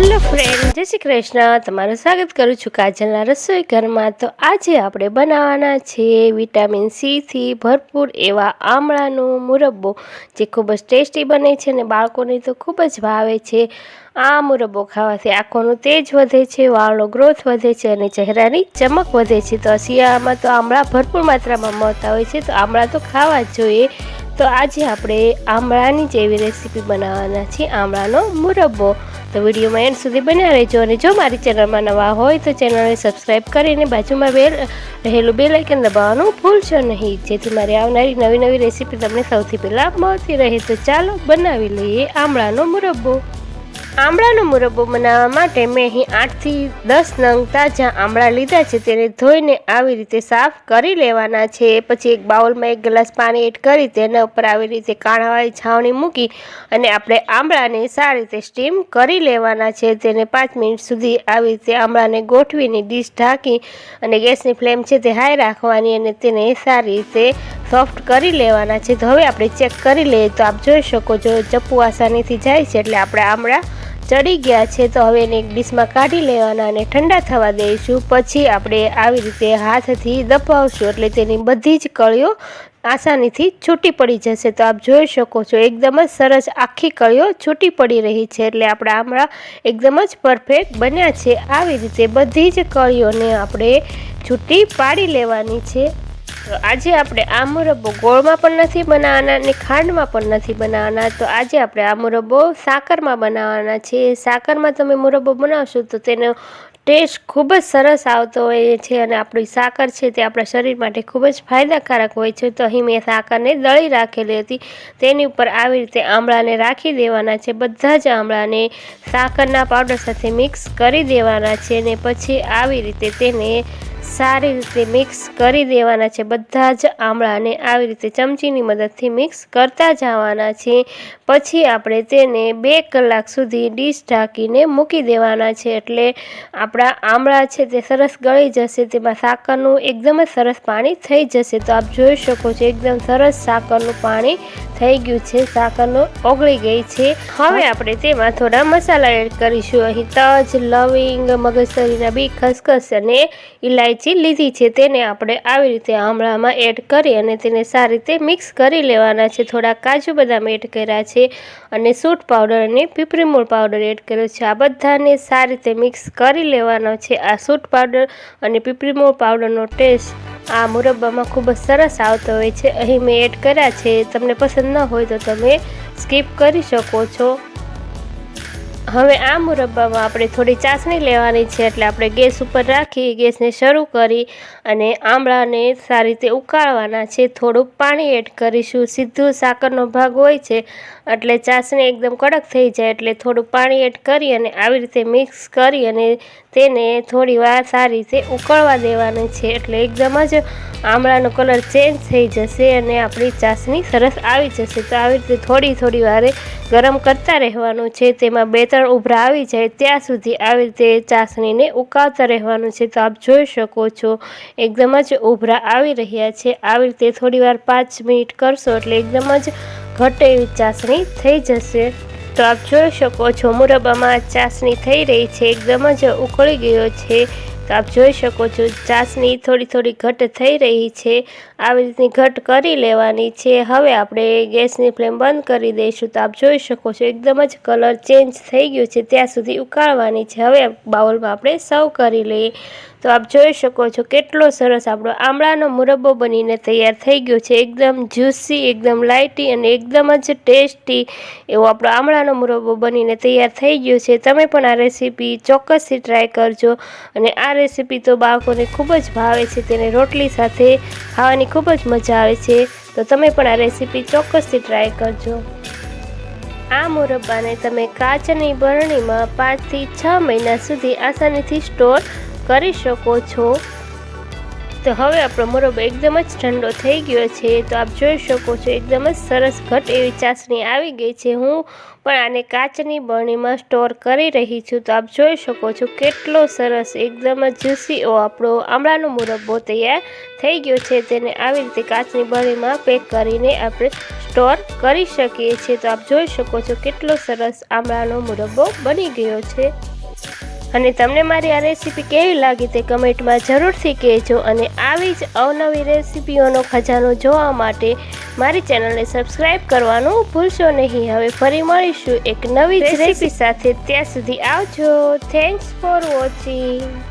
Friend જય શ્રી કૃષ્ણ. તમારું સ્વાગત કરું છું કાજલના રસોઈ ઘરમાં. તો આજે આપણે બનાવવાના છે વિટામિન સીથી ભરપૂર એવા આમળાનો મુરબ્બો, જે ખૂબ જ ટેસ્ટી બને છે અને બાળકોને તો ખૂબ જ ભાવે છે. આ મુરબ્બો ખાવાથી આંખોનું તેજ વધે છે, વાળનો ગ્રોથ વધે છે અને ચહેરાની ચમક વધે છે. તો શિયાળામાં તો આમળા ભરપૂર માત્રામાં મળતા હોય છે, તો આમળા તો ખાવા જ જોઈએ. તો આજે આપણે આમળાની જેવી રેસીપી બનાવવાના છીએ, આમળાનો મુરબ્બો. તો વિડીયોમાં એન્ડ સુધી બન્યા રહેજો અને જો મારી ચેનલમાં નવા હોય તો ચેનલને સબસ્ક્રાઈબ કરીને બાજુમાં બેલ રહેલું બે લાઇકન દબાવવાનું ભૂલશો નહીં. જેથી મારી આવનારી નવી નવી રેસીપી તમને સૌથી પહેલાં મળતી રહે. તો ચાલો બનાવી લઈએ આમળાનો મુરબ્બો. આમળાનો મુરબ્બો બનાવવા માટે મેં અહીં આઠથી દસ નંગ તાજા આમળા લીધા છે. તેને ધોઈને આવી રીતે સાફ કરી લેવાના છે. પછી એક બાઉલમાં એક ગ્લાસ પાણી એડ કરી તેના ઉપર આવી રીતે કાણાવાળી છાવણી મૂકી અને આપણે આમળાને સારી રીતે સ્ટીમ કરી લેવાના છે. તેને પાંચ મિનિટ સુધી આવી રીતે આમળાને ગોઠવીને ડીશ ઢાંકી અને ગેસની ફ્લેમ છે તે હાઈ રાખવાની અને તેને સારી રીતે સોફ્ટ કરી લેવાના છે. તો હવે આપણે ચેક કરી લઈએ તો આપ જોઈ શકો છો, ચપ્પુ આસાનીથી જાય છે એટલે આપણે આમળા ચડી ગયા છે તો હવે એને એક ડીશમાં કાઢી લેવાના અને ઠંડા થવા દઈશું. પછી આપણે આવી રીતે હાથથી દબાવશું એટલે તેની બધી જ કળીઓ આસાનીથી છૂટી પડી જશે. તો આપ જોઈ શકો છો, એકદમ જ સરસ આખી કળીઓ છૂટી પડી રહી છે એટલે આપણા આમળા એકદમ જ પરફેક્ટ બન્યા છે. આવી રીતે બધી જ કળીઓને આપણે છૂટી પાડી લેવાની છે. તો આજે આપણે આ મુરબ્બો ગોળમાં પણ નથી બનાવવાના અને ખાંડમાં પણ નથી બનાવવાના. તો આજે આપણે આ મુરબ્બો સાકરમાં બનાવવાના છે. સાકરમાં તમે મુરબ્બો બનાવશો તો તેનો ટેસ્ટ ખૂબ જ સરસ આવતો હોય છે અને આપણી સાકર છે તે આપણા શરીર માટે ખૂબ જ ફાયદાકારક હોય છે. તો અહીં મેં સાકરને દળી રાખેલી હતી. તેની ઉપર આવી રીતે આમળાને રાખી દેવાના છે. બધા જ આમળાને સાકરના પાવડર સાથે મિક્સ કરી દેવાના છે અને પછી આવી રીતે તેને સારી રીતે મિક્સ કરી દેવાના છે. બધા જ આમળાને આવી રીતે ચમચીની મદદથી મિક્સ કરતા જવાના છે. પછી આપણે તેને બે કલાક સુધી ડીશ ઢાંકીને મૂકી દેવાના છે. એટલે આપણા આમળા છે તે સરસ ગળી જશે, તેમાં સાકરનું એકદમ જ સરસ પાણી થઈ જશે. તો આપ જોઈ શકો છો એકદમ સરસ સાકરનું પાણી થઈ ગયું છે. સાકરનો ઓગળી ગઈ છે. હવે આપણે તેમાં થોડા મસાલા એડ કરીશું. અહીં તજ, લવિંગ, મગજતરીના બી ખસખસ અને ઇલાયચી લીધી છે, તેને આપણે આવી રીતે આમળામાં એડ કરી અને તેને સારી રીતે મિક્સ કરી લેવાના છે. થોડા કાજુ બદામ એડ કર્યા છે અને સૂટ પાવડર અને પીપરીમૂળ પાવડર એડ કર્યો છે. આ બધાને સારી રીતે મિક્સ કરી લેવાનો છે. આ સૂટ પાવડર અને પીપરીમૂળ પાવડરનો ટેસ્ટ આ મુરબ્બામાં ખૂબ જ સરસ આવતો હોય છે. અહીં મેં એડ કર્યા છે. તમને પસંદ ન હોય તો તમે સ્કીપ કરી શકો છો. હવે આ મુરબ્બામાં આપણે થોડી ચાસણી લેવાની છે એટલે આપણે ગેસ ઉપર રાખી, ગેસને શરૂ કરી અને આમળાને સારી રીતે ઉકાળવાના છે. થોડુંક પાણી એડ કરીશું. સીધું સાકરનો ભાગ હોય છે એટલે ચાસણી એકદમ કડક થઈ જાય એટલે થોડું પાણી એડ કરી અને આવી રીતે મિક્સ કરી અને તેને થોડી વાર સારી રીતે ઉકળવા દેવાની છે એટલે એકદમ જ આમળાનો કલર ચેન્જ થઈ જશે અને આપણી ચાસણી સરસ આવી જશે. તો આવી રીતે થોડી થોડી વારે ગરમ કરતા રહેવાનું છે. તેમાં બે ત્રણ ઉભરા આવી જાય ત્યાં સુધી આવી રીતે ચાસણીને ઉકાળતા રહેવાનું છે. તો આપ જોઈ શકો છો, એકદમ જ ઉભરા આવી રહ્યા છે. આવી રીતે થોડીવાર પાંચ મિનિટ કરશો એટલે એકદમ જ ઘટે એવી ચાસણી થઈ જશે. તો આપ જોઈ શકો છો, મુરબ્બામાં ચાસણી થઈ રહી છે. એકદમ જ ઉકળી ગયો છે. તો આપ જોઈ શકો છો, ચાસણી થોડી થોડી ઘટ થઈ રહી છે. આવી રીતની ઘટ કરી લેવાની છે. હવે આપણે ગેસની ફ્લેમ બંધ કરી દઈશું. તો આપ જોઈ શકો છો, એકદમ જ કલર ચેન્જ થઈ ગયો છે. ત્યાં સુધી ઉકાળવાની છે. હવે બાઉલમાં આપણે સર્વ કરી લઈએ. તો આપ જોઈ શકો છો કેટલો સરસ આપણો આમળાનો મુરબ્બો બનીને તૈયાર થઈ ગયો છે. એકદમ જ્યુસી એકદમ લાઇટી અને એકદમ જ ટેસ્ટી એવો આપણો આમળાનો મુરબ્બો બનીને તૈયાર થઈ ગયો છે. તમે પણ આ રેસીપી ચોક્કસથી ટ્રાય કરજો અને આ રેસીપી તો બાળકોને ખૂબ જ ભાવે છે, તેને રોટલી સાથે ખાવાની ખૂબ જ મજા આવે છે, તો તમે પણ આ રેસીપી ચોક્કસથી ટ્રાય કરજો. આ મુરબ્બાને તમે કાચની બરણીમાં પાંચથી છ મહિના સુધી આસાનીથી સ્ટોર કરી શકો છો. તો હવે આપણો મુરબ્બો એકદમ જ ઠંડો થઈ ગયો છે, તો આપ જોઈ શકો છો એકદમ જ સરસ ઘટ એવી ચાસણી આવી ગઈ છે. હું પણ આને કાચની બરણીમાં સ્ટોર કરી રહી છું, તો આપ જોઈ શકો છો કેટલો સરસ, એકદમ જ જ્યુસી એવો આપણો આમળાનો મુરબ્બો તૈયાર થઈ ગયો છે. તેને આવી રીતે કાચની બરણીમાં પેક કરીને આપણે સ્ટોર કરી શકીએ છીએ, તો આપ જોઈ શકો છો કેટલો સરસ આમળાનો મુરબ્બો બની ગયો છે. અને તમને મારી આ રેસીપી કેવી લાગી તે કમેન્ટમાં જરૂરથી કહેજો અને આવી જ અવનવી રેસીપીઓનો ખજાનો જોવા માટે મારી ચેનલને સબસ્ક્રાઈબ કરવાનું ભૂલશો નહીં. હવે ફરી મળીશું એક નવી રેસીપી સાથે. ત્યાં સુધી આવજો. Thanks for watching